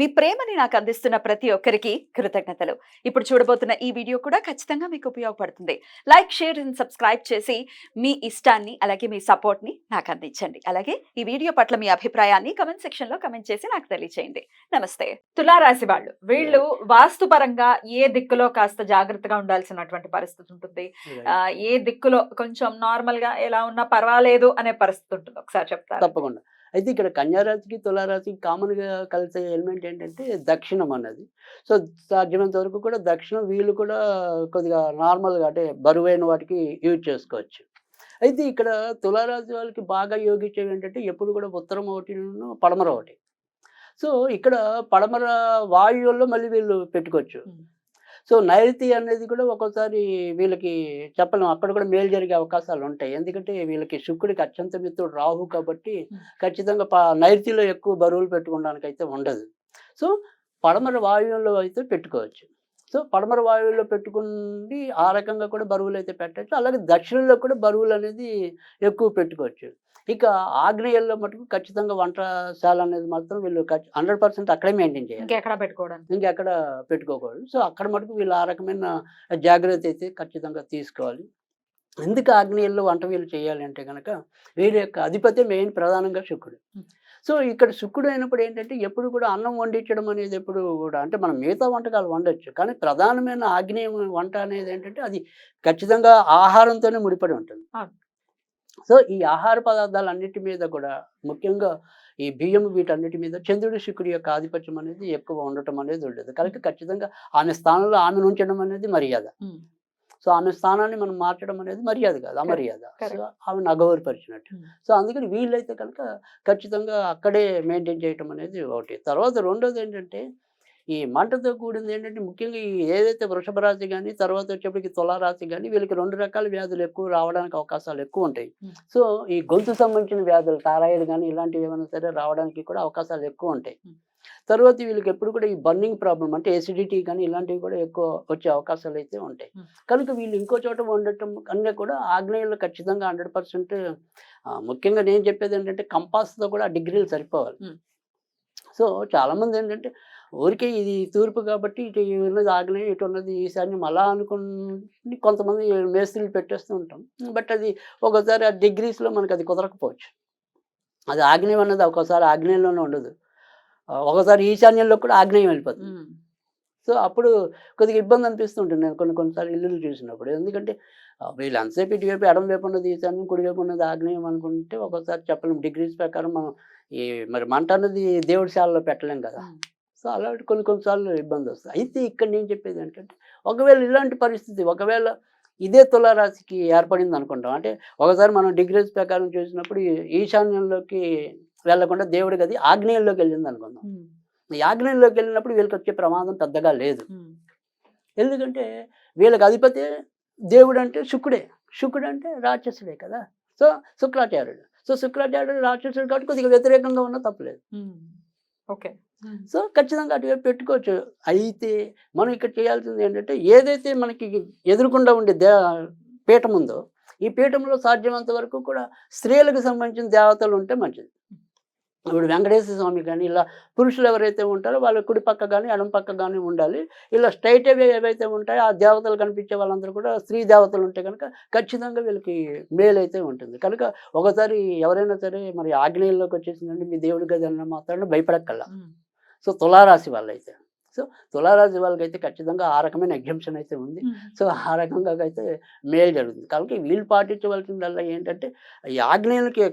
మీ ప్రేమని నాకు అందిస్తున్న ప్రతి ఒక్కరికి కృతజ్ఞతలు. ఇప్పుడు చూడబోతున్న ఈ వీడియో కూడా ఖచ్చితంగా మీకు ఉపయోగపడుతుంది. లైక్ షేర్ అండ్ సబ్స్క్రైబ్ చేసి మీ ఇష్టాన్ని అలాగే మీ సపోర్ట్ని నాకు అందించండి. అలాగే ఈ వీడియో పట్ల మీ అభిప్రాయాన్ని కమెంట్ సెక్షన్లో కమెంట్ చేసి నాకు తెలియచేయండి. నమస్తే. తులారాశి వాళ్ళు వీళ్ళు వాస్తు పరంగా ఏ దిక్కులో కాస్త జాగ్రత్తగా ఉండాల్సినటువంటి పరిస్థితి ఉంటుంది? ఏ దిక్కులో కొంచెం నార్మల్గా ఎలా ఉన్నా పర్వాలేదు అనే పరిస్థితి ఉంటుంది. ఒకసారి చెప్తారు? తప్పకుండా. అయితే ఇక్కడ కన్యారాశికి తులారాశికి కామన్గా కలిసే ఎలిమెంట్ ఏంటంటే దక్షిణం అన్నది. సో సాధ్యమైనంత వరకు కూడా దక్షిణం వీళ్ళు కూడా కొద్దిగా నార్మల్గా అంటే బరువైన వాటికి యూజ్ చేసుకోవచ్చు. అయితే ఇక్కడ తులారాశి వాళ్ళకి బాగా యోగించేవి ఏంటంటే ఎప్పుడు కూడా ఉత్తరం ఒకటి పడమర ఒకటి. సో ఇక్కడ పడమర వాయువుల్లో మళ్ళీ వీళ్ళు పెట్టుకోవచ్చు. సో నైరుతి అనేది కూడా ఒక్కోసారి వీళ్ళకి చెప్పలేం. అక్కడ కూడా మేలు జరిగే అవకాశాలు ఉంటాయి. ఎందుకంటే వీళ్ళకి శుక్రుడికి అత్యంత మిత్రుడు రాహు కాబట్టి. ఖచ్చితంగా ప- నైరుతిలో ఎక్కువ బరువులు పెట్టుకోవడానికి అయితే ఉండదు. సో పడమర వాయువులో అయితే పెట్టుకోవచ్చు. సో పడమర వాయువులో పెట్టుకుని ఆ రకంగా కూడా బరువులు అయితే పెట్టచ్చు. అలాగే దక్షిణంలో కూడా బరువులు అనేది ఎక్కువ పెట్టుకోవచ్చు. ఇక ఆగ్నేయంలో మటుకు ఖచ్చితంగా వంటశాల అనేది మాత్రం వీళ్ళు హండ్రెడ్ పర్సెంట్ అక్కడే మెయింటైన్ చేయాలి. ఇంకెక్కడ పెట్టుకోవడానికి? ఇంకెక్కడ పెట్టుకోకూడదు. సో అక్కడ మటుకు వీళ్ళు ఆ రకమైన జాగ్రత్త అయితే ఖచ్చితంగా తీసుకోవాలి. ఎందుకు ఆగ్నేయంలో వంట వీళ్ళు చేయాలి అంటే కనుక వీరి యొక్క అధిపతి మెయిన్ ప్రధానంగా శుక్రుడు. సో ఇక్కడ శుక్రుడు అయినప్పుడు ఏంటంటే ఎప్పుడు కూడా అన్నం వండించడం అనేది ఎప్పుడు కూడా అంటే మనం మిగతా వంటకాలు వండొచ్చు. కానీ ప్రధానమైన ఆగ్నేయం వంట అనేది ఏంటంటే అది ఖచ్చితంగా ఆహారంతోనే ముడిపడి ఉంటుంది. సో ఈ ఆహార పదార్థాలు అన్నిటి మీద కూడా ముఖ్యంగా ఈ బియ్యం వీటన్నిటి మీద చంద్రుడి శుక్రుడి యొక్క ఆధిపత్యం అనేది ఎక్కువ ఉండటం అనేది ఉండదు. కనుక ఖచ్చితంగా ఆమె స్థానంలో ఆమెను ఉంచడం అనేది మర్యాద. సో ఆమె స్థానాన్ని మనం మార్చడం అనేది మర్యాద కాదు అమర్యాద. సో ఆమెను అగౌరపరిచినట్టు. సో అందుకని వీళ్ళైతే కనుక ఖచ్చితంగా అక్కడే మెయింటైన్ చేయటం అనేది ఒకటి తర్వాత రెండోది ఏంటంటే ఈ మంటతో కూడింది ఏంటంటే ముఖ్యంగా ఈ ఏదైతే వృషభ రాశి కానీ తర్వాత వచ్చేప్పటికి తులారాశి కానీ వీళ్ళకి రెండు రకాల వ్యాధులు ఎక్కువ రావడానికి అవకాశాలు ఎక్కువ ఉంటాయి. సో ఈ గొంతు సంబంధించిన వ్యాధులు థైరాయిడ్ కానీ ఇలాంటివి ఏమైనా సరే రావడానికి కూడా అవకాశాలు ఎక్కువ ఉంటాయి. తర్వాత వీళ్ళకి ఎప్పుడు కూడా ఈ బర్నింగ్ ప్రాబ్లం అంటే ఎసిడిటీ కానీ ఇలాంటివి కూడా ఎక్కువ వచ్చే అవకాశాలు అయితే ఉంటాయి. కనుక వీళ్ళు ఇంకో చోట వండటం కన్నా కూడా ఆగ్నేయంలో ఖచ్చితంగా హండ్రెడ్ పర్సెంట్ ముఖ్యంగా నేను చెప్పేది ఏంటంటే కంపాస్తో కూడా ఆ డిగ్రీలు సరిపోవాలి. సో చాలామంది ఏంటంటే ఊరికే ఇది తూర్పు కాబట్టి ఇటు ఉన్నది ఆగ్నేయం ఇటు ఉన్నది ఈశాన్యం అలా అనుకుని కొంతమంది మేస్త్రీలు పెట్టేస్తూ ఉంటాం. బట్ అది ఒకసారి ఆ డిగ్రీస్లో మనకు అది కుదరకపోవచ్చు. అది ఆగ్నేయం అన్నది ఒక్కోసారి ఆగ్నేయంలోనే ఉండదు. ఒకసారి ఈశాన్యంలో కూడా ఆగ్నేయం వెళ్ళిపోతుంది. సో అప్పుడు కొద్దిగా ఇబ్బంది అనిపిస్తుంటుంది నేను కొన్ని కొన్నిసార్లు ఇల్లులు చూసినప్పుడు. ఎందుకంటే వీళ్ళు ఎంతసేపు ఇటువైపు ఎడం వైపు ఉన్నది ఈశాన్యం కుడివైపు ఉన్నది ఆగ్నేయం అనుకుంటే ఒక్కోసారి చెప్పలేం. డిగ్రీస్ ప్రకారం మనం ఈ మరి మంట అన్నది దేవుడి శాలలో పెట్టలేం కదా. సో అలాంటి కొన్ని కొన్నిసార్లు ఇబ్బంది వస్తుంది. అయితే ఇక్కడ నేను చెప్పేది ఏంటంటే ఒకవేళ ఇలాంటి పరిస్థితి ఒకవేళ ఇదే తులారాశికి ఏర్పడింది అనుకుంటాం. అంటే ఒకసారి మనం డిగ్రీస్ ప్రకారం చూసినప్పుడు ఈశాన్యంలోకి వెళ్ళకుండా దేవుడి గది ఆగ్నేయంలోకి వెళ్ళింది అనుకుందాం. ఈ ఆగ్నేయంలోకి వెళ్ళినప్పుడు వీళ్ళకి వచ్చే ప్రమాదం పెద్దగా లేదు. ఎందుకంటే వీళ్ళకి అధిపతి దేవుడు అంటే శుక్రుడే. శుక్రుడు అంటే రాక్షసుడే కదా. సో శుక్రాచార్యుడు. సో శుక్రాచార్యుడు రాక్షసుడు కాబట్టి కొద్దిగా వ్యతిరేకంగా ఉన్నా తప్పలేదు. ఓకే. సో ఖచ్చితంగా అటువైపు పెట్టుకోవచ్చు. అయితే మనం ఇక్కడ చేయాల్సింది ఏంటంటే ఏదైతే మనకి ఎదురుకుండా ఉండే దే పీఠం ఉందో ఈ పీఠంలో సాధ్యమైనంత వరకు కూడా స్త్రీలకు సంబంధించిన దేవతలు ఉంటే మంచిది. ఇప్పుడు వెంకటేశ్వర స్వామి కానీ ఇలా పురుషులు ఎవరైతే ఉంటారో వాళ్ళ కుడి పక్క కానీ ఎడం పక్క కానీ ఉండాలి. ఇలా స్ట్రైట్ అవే ఏవైతే ఉంటాయో ఆ దేవతలు కనిపించే వాళ్ళందరూ కూడా స్త్రీ దేవతలు ఉంటే కనుక ఖచ్చితంగా వీళ్ళకి మేలు అయితే ఉంటుంది. కనుక ఒకసారి ఎవరైనా సరే మరి ఆగ్నేయంలోకి వచ్చేసిందంటే మీ దేవుడి గది అన్న మాత్రాన భయపడక్కల్లా. సో తులారాశి వాళ్ళైతే సో తులారాశి వాళ్ళకైతే ఖచ్చితంగా ఆ రకమైన ఎగ్జంప్షన్ అయితే ఉంది. సో ఆ రకంగా అయితే మేలు జరుగుతుంది కాబట్టి వీళ్ళు పాటించవలసిందల్లా ఏంటంటే ఈ ఆగ్నేయులకి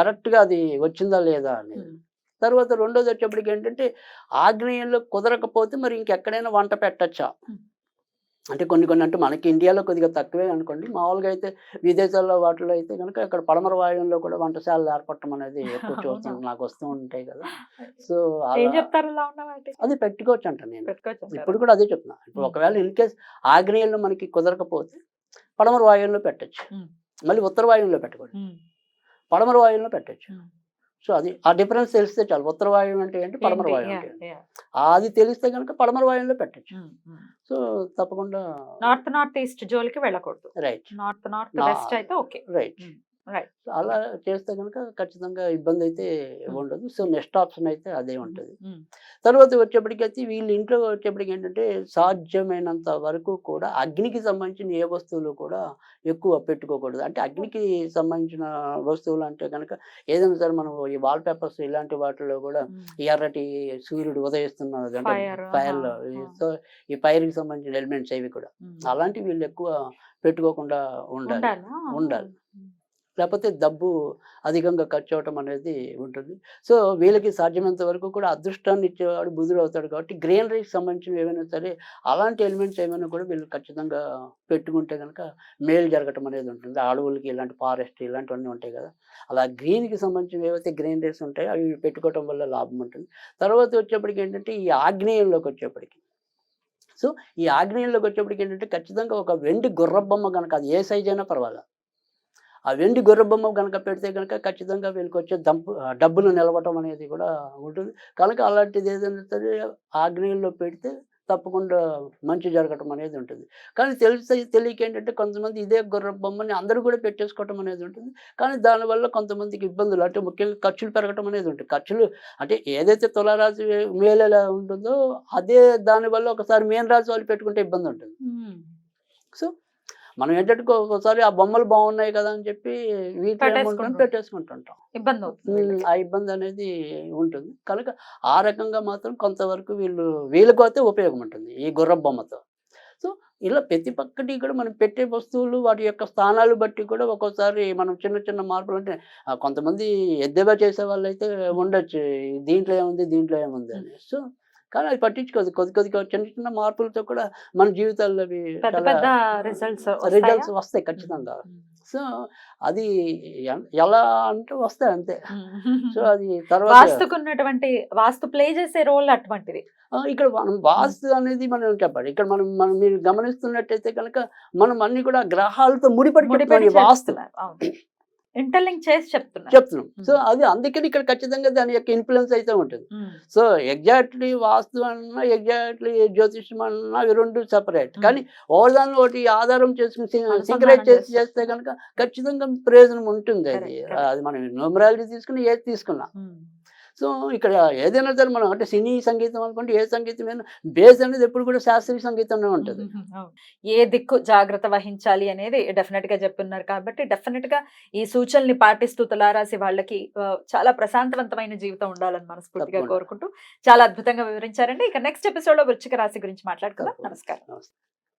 కరెక్ట్గా అది వచ్చిందా లేదా అనేది. తర్వాత రెండోది వచ్చేప్పటికి ఏంటంటే ఆగ్నేయంలో కుదరకపోతే మరి ఇంకెక్కడైనా వంట పెట్టచ్చా. అంటే కొన్ని కొన్ని అంటే మనకి ఇండియాలో కొద్దిగా తక్కువే అనుకోండి మామూలుగా అయితే విదేశాల్లో వాటిలో అయితే కనుక ఇక్కడ పడమర వాయువులో కూడా వంటశాలలు ఏర్పడటం అనేది ఎక్కువ చూస్తాం నాకు వస్తూ ఉంటాయి కదా సో అది పెట్టుకోవచ్చు అంట నేను? ఇప్పుడు కూడా అదే చెప్తున్నా ఇప్పుడు. ఒకవేళ ఇన్ కేస్ ఆగ్నేయంలో మనకి కుదరకపోతే పడమర వాయువులో పెట్టచ్చు. మళ్ళీ ఉత్తర వాయువులో పెట్టకూడదు. పడమర వాయువులో పెట్టచ్చు. సో అది ఆ డిఫరెన్స్ తెలిస్తే చాలు ఉత్తర వాయువు అంటే ఏంటి పడమర? వాయువు అంటే. అది తెలిస్తే కనుక పడమర వాయువులో పెట్టచ్చు. సో తప్పకుండా నార్త్ నార్త్ ఈస్ట్ జోలికి వెళ్ళకూడదు రైట్ నార్త్ నార్త్ వెస్ట్ అయితే ఓకే రైట్. అలా చేస్తే కనుక ఖచ్చితంగా ఇబ్బంది అయితే Hmm. ఉండదు. సో నెక్స్ట్ ఆప్షన్ అయితే అదే ఉంటుంది. ఉమ్, తర్వాత వచ్చేప్పటికైతే వీళ్ళ ఇంట్లో వచ్చేప్పటికి ఏంటంటే సాధ్యమైనంత వరకు కూడా అగ్నికి సంబంధించిన ఏ వస్తువులు కూడా ఎక్కువ పెట్టుకోకూడదు. అంటే అగ్నికి సంబంధించిన వస్తువులు అంటే కనుక ఏదైనా సరే మనం ఈ వాల్ పేపర్స్ ఇలాంటి వాటిలో కూడా ఎర్రటి సూర్యుడు ఉదయిస్తున్నది అంటే Fire, ఫైర్లో ఆహా, సో ఈ ఫైర్కి సంబంధించిన ఎలిమెంట్స్ అవి కూడా. అలాంటివి వీళ్ళు ఎక్కువ పెట్టుకోకుండా ఉండాలి. ఉండాలా? లేకపోతే డబ్బు అధికంగా ఖర్చు అవటం అనేది ఉంటుంది. సో వీళ్ళకి సాధ్యమైనంత వరకు కూడా అదృష్టాన్ని ఇచ్చేవాడు బుధుడు అవుతాడు కాబట్టి గ్రీనరీకి సంబంధించిన ఏమైనా సరే అలాంటి ఎలిమెంట్స్ ఏమైనా కూడా వీళ్ళు ఖచ్చితంగా పెట్టుకుంటే కనుక మేలు జరగటం అనేది ఉంటుంది. అడవులకి ఇలాంటి ఫారెస్ట్ ఇలాంటివన్నీ ఉంటాయి కదా. అలా గ్రీన్కి సంబంధించిన ఏవైతే గ్రీనరీస్ ఉంటాయో అవి పెట్టుకోవటం వల్ల లాభం ఉంటుంది. తర్వాత వచ్చేప్పటికి ఏంటంటే ఈ ఆగ్నేయంలోకి వచ్చేప్పటికి. సో ఈ ఆగ్నేయంలోకి వచ్చేప్పటికి ఏంటంటే ఖచ్చితంగా ఒక వెండి గుర్రబొమ్మ కనుక అది ఏ సైజ్ అయినా పర్వాలేదు ఆ వెండి గుర్రబొమ్మ కనుక పెడితే కనుక ఖచ్చితంగా వీళ్ళకి వచ్చే దంపు డబ్బులు నిలవటం అనేది కూడా ఉంటుంది. కనుక అలాంటిది ఏదైనా సరే ఆగ్నేయంలో పెడితే తప్పకుండా మంచి జరగటం అనేది ఉంటుంది. కానీ తెలిసి తెలియక ఏంటంటే కొంతమంది ఇదే గుర్ర బొమ్మని అందరూ కూడా పెట్టేసుకోవటం అనేది ఉంటుంది. కానీ దానివల్ల కొంతమందికి ఇబ్బందులు అంటే ముఖ్యంగా ఖర్చులు పెరగటం అనేది ఉంటుంది. ఖర్చులు అంటే ఏదైతే తులారాశి మేలు ఎలా ఉంటుందో అదే దానివల్ల ఒకసారి మేన్ రాశి వాళ్ళు పెట్టుకుంటే ఇబ్బంది ఉంటుంది. సో మనం ఏంటంటే ఒకసారి ఆ బొమ్మలు బాగున్నాయి కదా అని చెప్పి వీటిలో. పెట్టేసుకుంటుంటాం. ఇబ్బంది. ఆ ఇబ్బంది అనేది ఉంటుంది. కనుక ఆ రకంగా మాత్రం కొంతవరకు వీళ్ళు వీళ్ళకు అయితే ఉపయోగం ఉంటుంది ఈ గుర్ర బొమ్మతో. సో ఇలా ప్రతి పక్కటి కూడా మనం పెట్టే వస్తువులు వాటి యొక్క స్థానాలు బట్టి కూడా ఒక్కోసారి మనం చిన్న చిన్న మార్పులు అంటే కొంతమంది ఎద్దెగా చేసే వాళ్ళు అయితే ఉండొచ్చు. దీంట్లో ఏముంది? దీంట్లో ఏముంది అని. సో కానీ అది పట్టించుకోదు. కొద్ది కొద్దిగా చిన్న చిన్న మార్పులతో కూడా మన జీవితాల్లో అవి రిజల్ట్స్ రిజల్ట్స్ వస్తాయి? ఖచ్చితంగా. సో అది ఎలా అంటే వస్తాయి అంతే. సో అది తర్వాత వాస్తుకున్నటువంటి వాస్తు ప్లే చేసే రోల్ అటువంటిది. ఇక్కడ మనం వాస్తు అనేది మనం చెప్పాలి? ఇక్కడ మనం మనం మీరు గమనిస్తున్నట్టయితే కనుక మనం అన్ని కూడా గ్రహాలతో ముడిపడి వాస్తు ఇంటర్లింక్ చేసి చెప్తున్నారు చెప్తున్నాం సో. అది అందుకని ఇక్కడ ఖచ్చితంగా దాని యొక్క ఇన్ఫ్లుయెన్స్ అయితే ఉంటుంది. సో ఎగ్జాక్ట్లీ వాస్తు అన్నా ఎగ్జాక్ట్లీ జ్యోతిష్యం అన్నా ఇవి రెండు సెపరేట్. కానీ ఒకదాన్ని ఒకటి ఆధారం చేసుకుని సింక్రైజ్ చేసి చేసి చేస్తే కనుక ఖచ్చితంగా ప్రయోజనం ఉంటుంది అది. అది మనం న్యూమరాలజీ తీసుకుని ఏది తీసుకున్నా. సో ఇక్కడ ఏదైనా సరే మనం అంటే సినీ సంగీతం అనుకుంటే ఏ సంగీతం అయినా బేస్ అనేది ఎప్పుడు కూడా శాస్త్రీయ సంగీతంలో ఉంటుంది. ఏ దిక్కు జాగ్రత్త వహించాలి అనేది డెఫినెట్గా చెప్తున్నారు కాబట్టి డెఫినెట్గా ఈ సూచనల్ని పాటిస్తూ తులారాశి వాళ్ళకి చాలా ప్రశాంతవంతమైన జీవితం ఉండాలని మనస్ఫూర్తిగా. కోరుకుంటూ చాలా అద్భుతంగా వివరించారండి ఇక నెక్స్ట్ ఎపిసోడ్లో వృచ్చిక రాశి గురించి మాట్లాడుకుందాం. నమస్కారం.